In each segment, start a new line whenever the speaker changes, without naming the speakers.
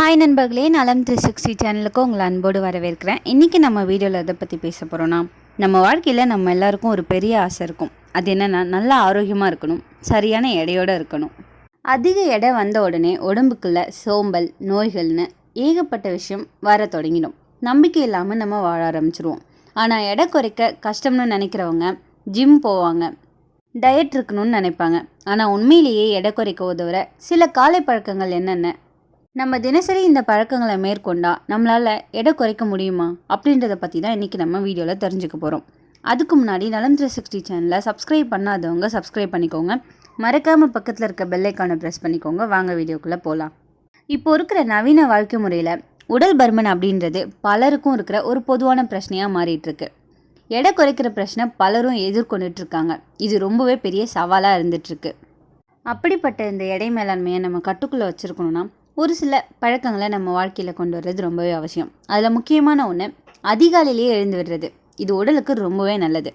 Hi நண்பர்களே நலம் three sixty சேனலுக்கு உங்களை அன்போடு வரவேற்கிறேன். இன்றைக்கி நம்ம வீடியோவில் எதை பற்றி பேச போகிறோன்னா நம்ம வாழ்க்கையில் நம்ம எல்லாருக்கும் ஒரு பெரிய ஆசை இருக்கும். அது என்னென்னா நல்லா ஆரோக்கியமாக இருக்கணும் சரியான எடையோடு இருக்கணும். அதிக எடை வந்த உடனே உடம்புக்குள்ள சோம்பல் நோய்கள்னு ஏகப்பட்ட விஷயம் வர தொடங்கிடும். நம்பிக்கை இல்லாமல் நம்ம வாழ ஆரம்பிச்சிருவோம். ஆனால் எடை குறைக்க கஷ்டம்னு நினைக்கிறவங்க ஜிம் போவாங்க. டயட் இருக்கணும்னு நினைப்பாங்க. ஆனால் உண்மையிலேயே எடை குறைக்க உதவுற சில காலை பழக்கங்கள் என்னென்ன? நம்ம தினசரி இந்த பழக்கங்களை மேற்கொண்டா நம்மளால் எடை குறைக்க முடியுமா? அப்படின்றத பற்றி தான் இன்றைக்கி நம்ம வீடியோவில் தெரிஞ்சுக்க போகிறோம் அதுக்கு முன்னாடி நலம் த்ரீ சிக்ஸ்டி சேனலை சப்ஸ்கிரைப் பண்ணாதவங்க சப்ஸ்கிரைப் பண்ணிக்கோங்க. மறக்காமல் பக்கத்தில் இருக்க பெல்லைக்கானை ப்ரெஸ் பண்ணிக்கோங்க. வாங்க வீடியோக்குள்ளே போகலாம் இப்போ இருக்கிற நவீன வாழ்க்கை முறையில் உடல் பருமன் அப்படின்றது பலருக்கும் இருக்கிற ஒரு பொதுவான பிரச்சனையாக மாறிட்டுருக்கு. எடை குறைக்கிற பிரச்சனை பலரும் எதிர்கொண்டுட்ருக்காங்க இது ரொம்பவே பெரிய சவாலாக இருந்துகிட்ருக்கு அப்படிப்பட்ட இந்த எடை மேலாண்மையை நம்ம கட்டுக்குள்ளே வச்சுருக்கணும்னா ஒரு சில பழக்கங்களை நம்ம வாழ்க்கையில் கொண்டு வர்றது ரொம்பவே அவசியம். அதில் முக்கியமான ஒன்று அதிகாலையிலேயே எழுந்து விடுறது. இது உடலுக்கு ரொம்பவே நல்லது.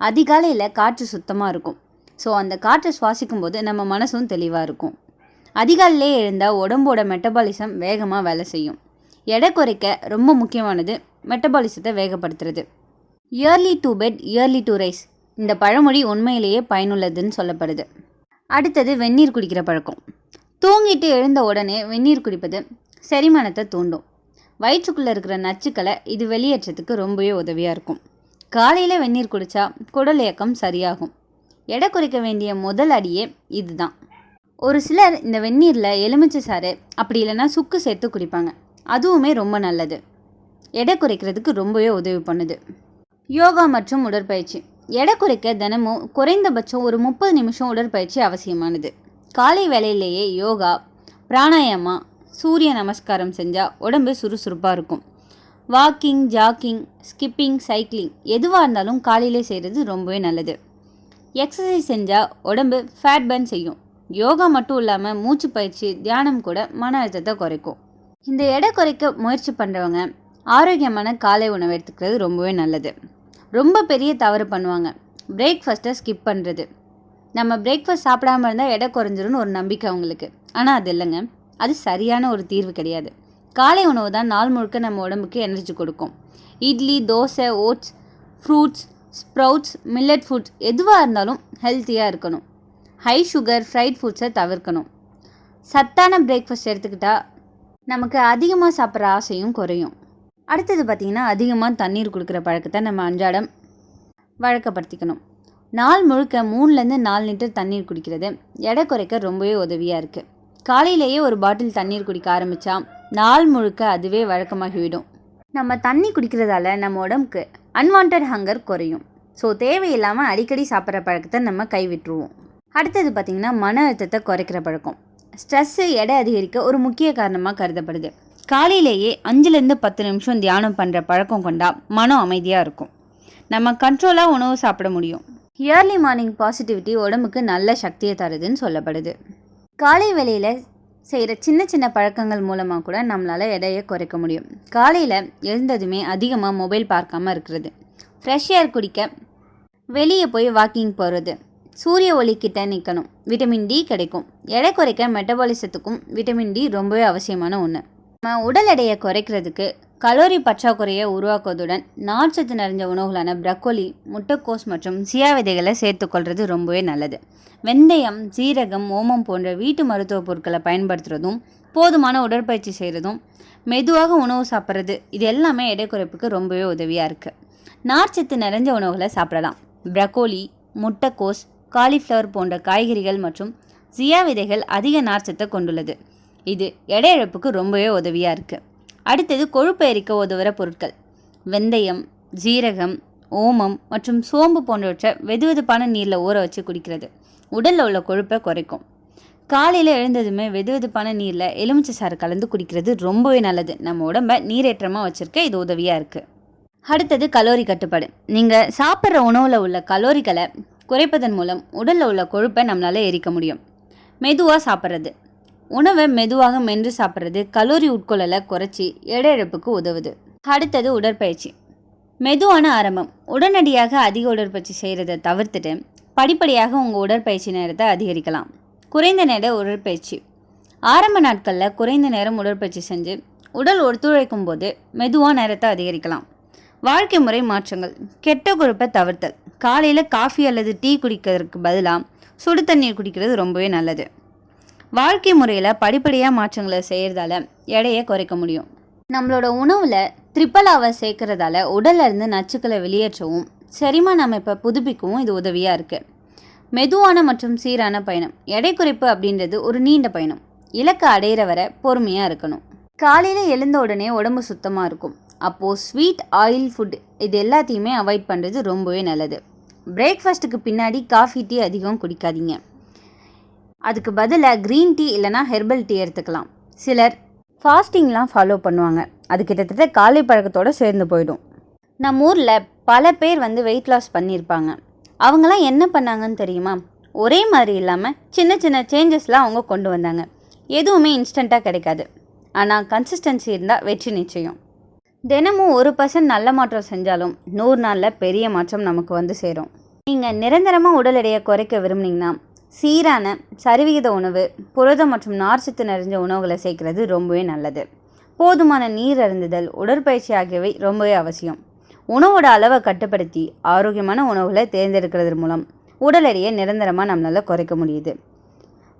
அதிகாலையில் காற்று சுத்தமாக இருக்கும். ஸோ அந்த காற்றை சுவாசிக்கும் போது நம்ம மனசும் தெளிவாக இருக்கும். அதிகாலையிலே எழுந்தால் உடம்போட மெட்டபாலிசம் வேகமாக வேலை செய்யும். எடை குறைக்க ரொம்ப முக்கியமானது மெட்டபாலிசத்தை வேகப்படுத்துறது. Early to bed early to rise. இந்த பழமொழி உண்மையிலேயே பயனுள்ளதுன்னு சொல்லப்படுது. அடுத்தது வெந்நீர் குடிக்கிற பழக்கம். தூங்கிட்டு எழுந்த உடனே வெந்நீர் குடிப்பது செரிமானத்தை தூண்டும். வயிற்றுக்குள்ளே இருக்கிற நச்சுக்களை இது வெளியேற்றத்துக்கு ரொம்பவே உதவியாக இருக்கும். காலையில் வெந்நீர் குடித்தா குடல் இயக்கம் சரியாகும். எடை குறைக்க வேண்டிய முதல் அடியே இதுதான். ஒரு சிலர் இந்த வெந்நீரில் எலுமிச்சை சாறு அப்படி இல்லைன்னா சுக்கு சேர்த்து குடிப்பாங்க. அதுவுமே ரொம்ப நல்லது. எடை குறைக்கிறதுக்கு ரொம்பவே உதவி பண்ணுது. யோகா மற்றும் உடற்பயிற்சி. எடை குறைக்க தினமும் குறைந்தபட்சம் ஒரு முப்பது நிமிஷம் உடற்பயிற்சி அவசியமானது. காலை வேலையிலேயே யோகா பிராணாயாமா சூரிய நமஸ்காரம் செஞ்சால் உடம்பு சுறுசுறுப்பாக இருக்கும். வாக்கிங் ஜாக்கிங் ஸ்கிப்பிங் சைக்கிளிங் எதுவாக இருந்தாலும் காலையிலே செய்கிறது ரொம்பவே நல்லது. எக்ஸசைஸ் செஞ்சால் உடம்பு ஃபேட் பர்ன் செய்யும். யோகா மட்டும் இல்லாமல் மூச்சு பயிற்சி தியானம் கூட மன அழுத்தத்தை குறைக்கும். இந்த எடை குறைக்க முயற்சி பண்ணுறவங்க ஆரோக்கியமான காலை உணவு எடுத்துக்கிறது ரொம்பவே நல்லது. ரொம்ப பெரிய தவறு பண்ணுவாங்க. பிரேக்ஃபாஸ்ட்டை ஸ்கிப் பண்ணுறது நம்ம பிரேக்ஃபாஸ்ட் சாப்பிடாம இருந்தால் எடை குறைஞ்சிரும்னு ஒரு நம்பிக்கை அவங்களுக்கு. ஆனால் அது இல்லைங்க. அது சரியான ஒரு தீர்வு கிடையாது. காலை உணவு தான் நாள் முழுக்க நம்ம உடம்புக்கு எனர்ஜி கொடுக்கும். Idli dosa oats fruits sprouts millet foods எதுவாக இருந்தாலும் ஹெல்த்தியாக இருக்கணும். ஹை சுகர் ஃப்ரைட் ஃபுட்ஸை தவிர்க்கணும். சத்தான பிரேக்ஃபாஸ்ட் எடுத்துக்கிட்டால் நமக்கு அதிகமாக சாப்பிட்ற ஆசையும் குறையும். அடுத்தது பார்த்திங்கன்னா அதிகமாக தண்ணீர் கொடுக்குற பழக்கத்தை நம்ம அன்றாடம் வழக்கப்படுத்திக்கணும். நாள் முழுக்க மூணுலேருந்து நாலு லிட்டர் தண்ணீர் குடிக்கிறது. எடை குறைக்க ரொம்பவே உதவியாக இருக்குது காலையிலேயே ஒரு பாட்டில் தண்ணீர் குடிக்க ஆரம்பித்தா நாள் முழுக்க அதுவே வழக்கமாகிவிடும். நம்ம தண்ணி குடிக்கிறதால நம்ம உடம்புக்கு அன்வான்ட் ஹங்கர் குறையும். ஸோ தேவையில்லாமல் அடிக்கடி சாப்பிட்ற பழக்கத்தை நம்ம கைவிட்டுருவோம். அடுத்தது பார்த்திங்கன்னா மன அழுத்தத்தை குறைக்கிற பழக்கம். ஸ்ட்ரெஸ்ஸு எடை அதிகரிக்க ஒரு முக்கிய காரணமாக கருதப்படுது. காலையிலேயே அஞ்சுலேருந்து பத்து நிமிஷம் தியானம் பண்ணுற பழக்கம் கொண்டா மனம் அமைதியாக இருக்கும். நம்ம கண்ட்ரோலாக உணவு சாப்பிட முடியும். இயர்லி மார்னிங் பாசிட்டிவிட்டி உடம்புக்கு நல்ல சக்தியை தருதுன்னு சொல்லப்படுது. காலை வேளையில் செய்கிற சின்ன சின்ன பழக்கங்கள் மூலமாக கூட நம்மளால் எடையை குறைக்க முடியும். காலையில் எழுந்ததுமே அதிகமாக மொபைல் பார்க்காம இருக்கிறது. ஃப்ரெஷ் ஏர் குடிக்க வெளியே போய் வாக்கிங் போகிறது சூரிய ஒளி கிட்ட நிற்கணும் விட்டமின் டி கிடைக்கும். எடை குறைக்க மெட்டபாலிசத்துக்கும் விட்டமின் டி ரொம்பவே அவசியமான ஒன்று நம்ம உடல் எடையை குறைக்கிறதுக்கு கலோரி பற்றாக்குறையை உருவாக்குவதுடன் நார்ச்சத்து நிறைஞ்ச உணவுகளான ப்ரக்கோலி முட்டைக்கோஸ் மற்றும் சியா விதைகளை சேர்த்துக்கொள்வது ரொம்பவே நல்லது. வெந்தயம் சீரகம் ஓமம் போன்ற வீட்டு மருத்துவ பொருட்களை பயன்படுத்துகிறதும் போதுமான உடற்பயிற்சி செய்கிறதும் மெதுவாக உணவு சாப்பிட்றது இது எல்லாமே எடை குறைப்புக்கு ரொம்பவே உதவியாக இருக்குது நார்ச்சத்து நிறைஞ்ச உணவுகளை சாப்பிடலாம். ப்ரக்கோலி முட்டைக்கோஸ் காலிஃப்ளவர் போன்ற காய்கறிகள் மற்றும் சியா விதைகள் அதிக நார்ச்சத்தை கொண்டுள்ளது. இது எடை இழப்புக்கு ரொம்பவே உதவியாக இருக்குது அடுத்தது கொழுப்பு எரிக்க உதவுற பொருட்கள். வெந்தயம் ஜீரகம் ஓமம் மற்றும் சோம்பு போன்றவற்றை வெதுவெதுப்பான நீரில் ஊற வச்சு குடிக்கிறது. உடலில் உள்ள கொழுப்பை குறைக்கும். காலையில் எழுந்ததுமே வெதுவெதுப்பான நீரில் எலுமிச்சை சாறு கலந்து குடிக்கிறது ரொம்பவே நல்லது. நம்ம உடம்பை நீரேற்றமாக வச்சுருக்க இது உதவியாக இருக்குது அடுத்தது கலோரி கட்டுப்பாடு. நீங்கள் சாப்பிட்ற உணவில் உள்ள கலோரிகளை குறைப்பதன் மூலம் உடலில் உள்ள கொழுப்பை நம்மளால் எரிக்க முடியும். மெதுவாக சாப்பிட்றது. உணவை மெதுவாக மென்று சாப்பிட்றது கலோரி உட்கொள்ளலை குறைச்சி எடை இழப்புக்கு உதவுது. அடுத்தது உடற்பயிற்சி. மெதுவான ஆரம்பம். உடனடியாக அதிக உடற்பயிற்சி செய்கிறத தவிர்த்துட்டு படிப்படியாக உங்கள் உடற்பயிற்சி நேரத்தை அதிகரிக்கலாம். குறைந்த நேர உடற்பயிற்சி. ஆரம்ப நாட்களில் குறைந்த நேரம் உடற்பயிற்சி செஞ்சு உடல் ஒத்துழைக்கும் போது மெதுவாக நேரத்தை அதிகரிக்கலாம். வாழ்க்கை முறை மாற்றங்கள். கெட்ட கொழுப்பை தவிர்த்தல். காலையில் காஃபி அல்லது டீ குடிக்கிறதுக்கு பதிலாக சுடு தண்ணீர் குடிக்கிறது ரொம்பவே நல்லது. வாழ்க்கை முறையில் படிப்படியாக மாற்றங்களை செய்கிறதால எடையை குறைக்க முடியும். நம்மளோட உணவில் த்ரிப்பலாவை சேர்க்கறதால உடலிருந்து நச்சுக்களை வெளியேற்றவும் செரிமான அமைப்பை புதுப்பிக்கவும் இது உதவியாக இருக்குது மெதுவான மற்றும் சீரான பயணம். எடை குறைப்பு அப்படின்றது ஒரு நீண்ட பயணம். இலக்கை அடையிற வரை பொறுமையாக இருக்கணும். காலையில் எழுந்த உடனே உடம்பு சுத்தமாக இருக்கும். அப்போது ஸ்வீட் ஆயில் ஃபுட் இது எல்லாத்தையுமே அவாய்ட் பண்ணுறது ரொம்பவே நல்லது. பிரேக்ஃபாஸ்ட்டுக்கு பின்னாடி காஃபி டீ அதிகம் குடிக்காதீங்க. அதுக்கு பதிலாக க்ரீன் டீ இல்லைனா ஹெர்பல் டீ எடுத்துக்கலாம். சிலர் ஃபாஸ்டிங்லாம் ஃபாலோ பண்ணுவாங்க. அது கிட்டத்தட்ட காலை பழக்கத்தோடு சேர்ந்து போயிடும். நம்ம ஊரில் பல பேர் வந்து வெயிட் லாஸ் பண்ணியிருப்பாங்க. அவங்களாம் என்ன பண்ணாங்கன்னு தெரியுமா? ஒரே மாதிரி இல்லாமல் சின்ன சின்ன சேஞ்சஸ்லாம் அவங்க கொண்டு வந்தாங்க. எதுவுமே இன்ஸ்டண்ட்டாக கிடைக்காது. ஆனால் கன்சிஸ்டன்சி இருந்தால் வெற்றி நிச்சயம். தினமும் ஒரு பர்சன்ட் நல்ல மாற்றம் செஞ்சாலும் நூறு நாளில் பெரிய மாற்றம் நமக்கு வந்து சேரும். நீங்கள் நிரந்தரமாக உடல் எடையை குறைக்க விரும்புனீங்கன்னா சீரான சரிவிகித உணவு புரதம் மற்றும் நார்ச்சத்து நிறைஞ்ச உணவுகளை சேர்க்கறது ரொம்பவே நல்லது. போதுமான நீர் அருந்துதல் உடற்பயிற்சி ஆகியவை ரொம்பவே அவசியம். உணவோட அளவை கட்டுப்படுத்தி ஆரோக்கியமான உணவுகளை தேர்ந்தெடுக்கிறது மூலம் உடல் எடையை நிரந்தரமாக நம்மளால் குறைக்க முடியுது.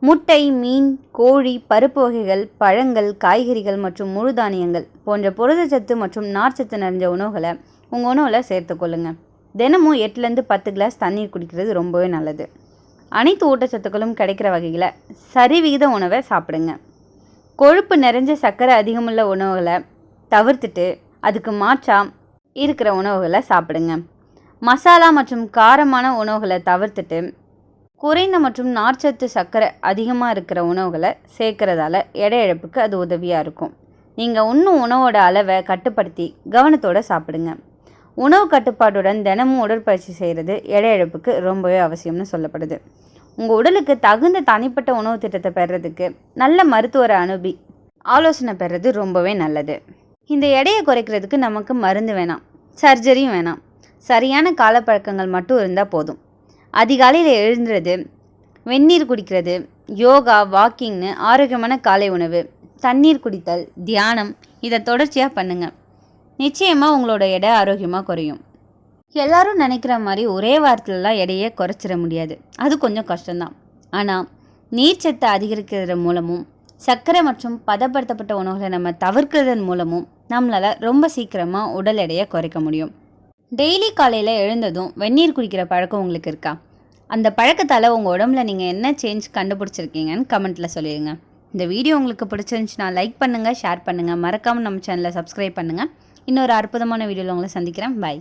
முட்டை மீன் கோழி பருப்பு வகைகள் பழங்கள் காய்கறிகள் மற்றும் முழு தானியங்கள் போன்ற புரதச்சத்து மற்றும் நார்ச்சத்து நிறைஞ்ச உணவுகளை உங்கள் உணவில் சேர்த்துக்கொள்ளுங்கள் தினமும் எட்டுலேருந்து பத்து கிளாஸ் தண்ணீர் குடிக்கிறது ரொம்பவே நல்லது. அனைத்து ஊட்டச்சத்துக்களும் கிடைக்கிற வகையில் சரிவிகித உணவை சாப்பிடுங்க. கொழுப்பு நிறைஞ்ச சர்க்கரை அதிகமுள்ள உணவுகளை தவிர்த்துட்டு அதுக்கு மாற்றா இருக்கிற உணவுகளை சாப்பிடுங்க. மசாலா மற்றும் காரமான உணவுகளை தவிர்த்துட்டு குறைந்த மற்றும் நார்ச்சத்து சர்க்கரை அதிகமாக இருக்கிற உணவுகளை சேர்க்கறதால எடை இழப்புக்கு அது உதவியாக இருக்கும். நீங்கள் இன்னும் உணவோட அளவை கட்டுப்படுத்தி கவனத்தோடு சாப்பிடுங்க. உணவு கட்டுப்பாட்டுடன் தினமும் உடற்பயிற்சி செய்கிறது எடை இழப்புக்கு ரொம்பவே அவசியம்னு சொல்லப்படுது. உங்கள் உடலுக்கு தகுந்த தனிப்பட்ட உணவு திட்டத்தை பெறுறதுக்கு நல்ல மருத்துவரை அனுபி ஆலோசனை பெறுறது ரொம்பவே நல்லது. இந்த எடையை குறைக்கிறதுக்கு நமக்கு மருந்து வேணாம் சர்ஜரியும் வேணாம். சரியான காலப்பழக்கங்கள் மட்டும் இருந்தால் போதும். அதிகாலையில் எழுந்துறது வெந்நீர் குடிக்கிறது யோகா வாக்கிங்னு ஆரோக்கியமான காலை உணவு தண்ணீர் குடித்தல் தியானம் இதை தொடர்ச்சியாக பண்ணுங்கள் நிச்சயமாக உங்களோட எடை ஆரோக்கியமாக குறையும். எல்லாரும் நினைக்கிற மாதிரி ஒரே வாரத்துலலாம் எடையை குறைச்சிட முடியாது. அது கொஞ்சம் கஷ்டம்தான். ஆனால் நீர்ச்சத்தை அதிகரிக்கிறது மூலமும் சர்க்கரை மற்றும் பதப்படுத்தப்பட்ட உணவுகளை நம்ம தவிர்க்கிறதன் மூலமும் நம்மளால் ரொம்ப சீக்கிரமாக உடல் எடையை குறைக்க முடியும். டெய்லி காலையில் எழுந்ததும் வெந்நீர் குடிக்கிற பழக்கம் உங்களுக்கு இருக்கா? அந்த பழக்கத்தால் உங்கள் உடம்புல நீங்கள் என்ன சேஞ்ச் கண்டுபிடிச்சிருக்கீங்கன்னு கமெண்ட்டில் சொல்லிடுங்க இந்த வீடியோ உங்களுக்கு பிடிச்சிருந்துச்சுன்னா லைக் பண்ணுங்கள் ஷேர் பண்ணுங்கள் மறக்காமல் நம்ம சேனலை சப்ஸ்கிரைப் பண்ணுங்கள் இன்னொரு அற்புதமான வீடியோவில் உங்களை சந்திக்கிறேன். பாய்